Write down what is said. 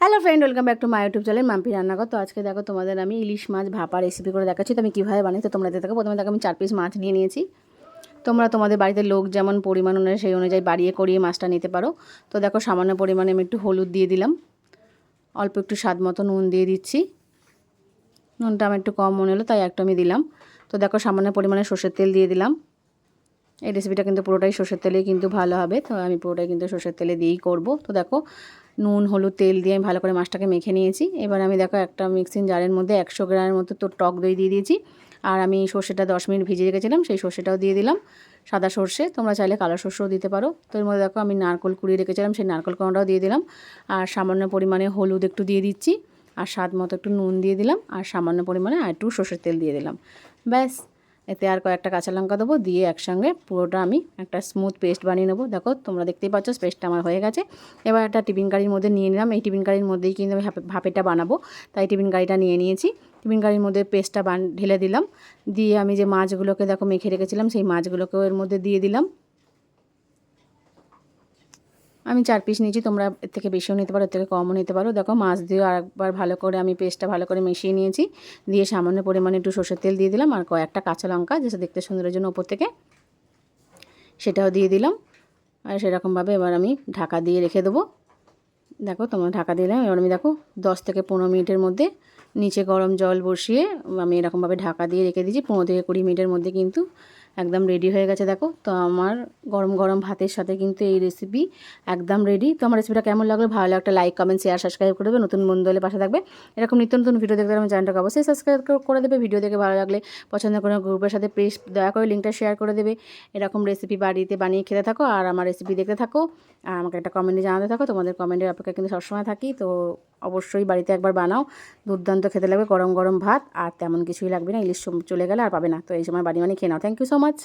Hello friend welcome back to my YouTube channel Mampi রান্নাঘর তো আজকে দেখো তোমাদের আমি ইলিশ মাছ ভাপা রেসিপি করে দেখাচ্ছি। তো আমি কীভাবে বানাই, তো তোমরা দেখো, প্রথমে দেখো আমি চার পিস মাছ নিয়ে নিয়েছি। তোমরা তোমাদের বাড়িতে লোক যেমন পরিমাণ অনুযায়ী, সেই অনুযায়ী বাড়িয়ে করিয়ে মাছটা নিতে পারো। তো দেখো সামান্য পরিমাণে আমি একটু হলুদ দিয়ে দিলাম। অল্প একটু স্বাদ মতো নুন দিয়ে দিচ্ছি। নুনটা আমার একটু কম মনে হলো, তাই একটু আমি দিলাম। তো দেখো সামান্য পরিমাণে সর্ষের তেল দিয়ে দিলাম। এই রেসিপিটা কিন্তু পুরোটাই সর্ষের তেলেই কিন্তু ভালো হবে। তো আমি পুরোটাই কিন্তু সর্ষের তেলে দিয়েই করব। তো দেখো নুন, হলুদ, তেল দিয়ে আমি ভালো করে মাছটাকে মেখে নিয়েছি। এবার আমি দেখো একটা মিক্সিং জারের মধ্যে একশো গ্রামের মতো তো টক দই দিয়ে দিয়েছি। আর আমি সর্ষেটা দশ মিনিট ভিজিয়ে রেখেছিলাম, সেই সর্ষেটাও দিয়ে দিলাম। সাদা সর্ষে, তোমরা চাইলে কালো সর্ষেও দিতে পারো। তো এর মধ্যে দেখো আমি নারকল কুড়িয়ে রেখেছিলাম, সেই নারকল কোনাটাও দিয়ে দিলাম। আর সামান্য পরিমাণে হলুদ একটু দিয়ে দিচ্ছি। আর স্বাদ মতো একটু নুন দিয়ে দিলাম। আর সামান্য পরিমাণে আর একটু সর্ষের তেল দিয়ে দিলাম। ব্যাস। এতে আর কয়েকটা কাঁচা লঙ্কা দেবো, দিয়ে একসঙ্গে পুরোটা আমি একটা স্মুথ পেস্ট বানিয়ে নেব। দেখো, তোমরা দেখতেই পাচ্ছ পেস্টটা আমার হয়ে গেছে। এবার একটা টিফিন গাড়ির মধ্যে নিয়ে নিলাম। এই টিফিন গাড়ির মধ্যেই কিন্তু আমি ভাপেটা বানাবো। তাই টিফিন গাড়িটা নিয়ে নিয়েছি। টিফিন গাড়ির মধ্যে পেস্টটা বান ঢেলে দিলাম। দিয়ে আমি যে মাছগুলোকে দেখো মেখে রেখেছিলাম, সেই মাছগুলোকেও এর মধ্যে দিয়ে দিলাম। আমি চার পিস নিয়েছি, তোমরা এর থেকে বেশিও নিতে পারো, এর থেকে কমও নিতে পারো। দেখো, মাছ দিয়ে আরেকবার ভালো করে আমি পেস্টটা ভালো করে মিশিয়ে নিয়েছি। দিয়ে সামান্য পরিমাণে একটু সর্ষের তেল দিয়ে দিলাম, আর কয়েকটা কাঁচা লঙ্কা, যেটা দেখতে সুন্দরের জন্য ওপর থেকে, সেটাও দিয়ে দিলাম। আর সেরকমভাবে এবার আমি ঢাকা দিয়ে রেখে দেবো। দেখো, তোমরা ঢাকা দিলাম, এবার আমি দেখো, দশ থেকে পনেরো মিনিটের মধ্যে নিচে গরম জল বসিয়ে আমি এরকমভাবে ঢাকা দিয়ে রেখে দিয়েছি। পনেরো থেকে কুড়ি মিনিটের মধ্যে কিন্তু একদম রেডি হয়ে গেছে, দেখো। তো আমার গরম গরম ভাতের সাথে কিন্তু এই রেসিপি একদম রেডি তো আমার রেসিপিটা কেমন লাগল, ভালো একটা লাইক কমেন্ট শেয়ার সাবস্ক্রাইব করে দেবে, নতুন বন্ধু হলে পাশে থাকবে। এরকম নিত্য নতুন ভিডিও দেখতে আমার চ্যানেলটাকে অবশ্যই সাবস্ক্রাইব করে দেবে। ভিডিও দেখে ভালো লাগলে পছন্দ করে গ্রুপের সাথে প্লিজ দয়া করে লিঙ্কটা শেয়ার করে দেবে। এরকম রেসিপি বাড়িতে বানিয়ে খেতে থাকো আর আমার রেসিপি দেখতে থাকো। আর আমাকে একটা কমেন্টে জানাতে থাকো। তোমাদের কমেন্টের অপেক্ষা কিন্তু সবসময় থাকি। তো অবশ্যই বাড়িতে একবার বানাও। দুর্দান্ত খেতে লাগবে গরম গরম ভাত, আর তেমন কিছুই লাগবে না, ইলিশ চলে গেলে আর পাবে না। তো এই সময় বাড়ি মানে খেয়ে নাও। Thank you so much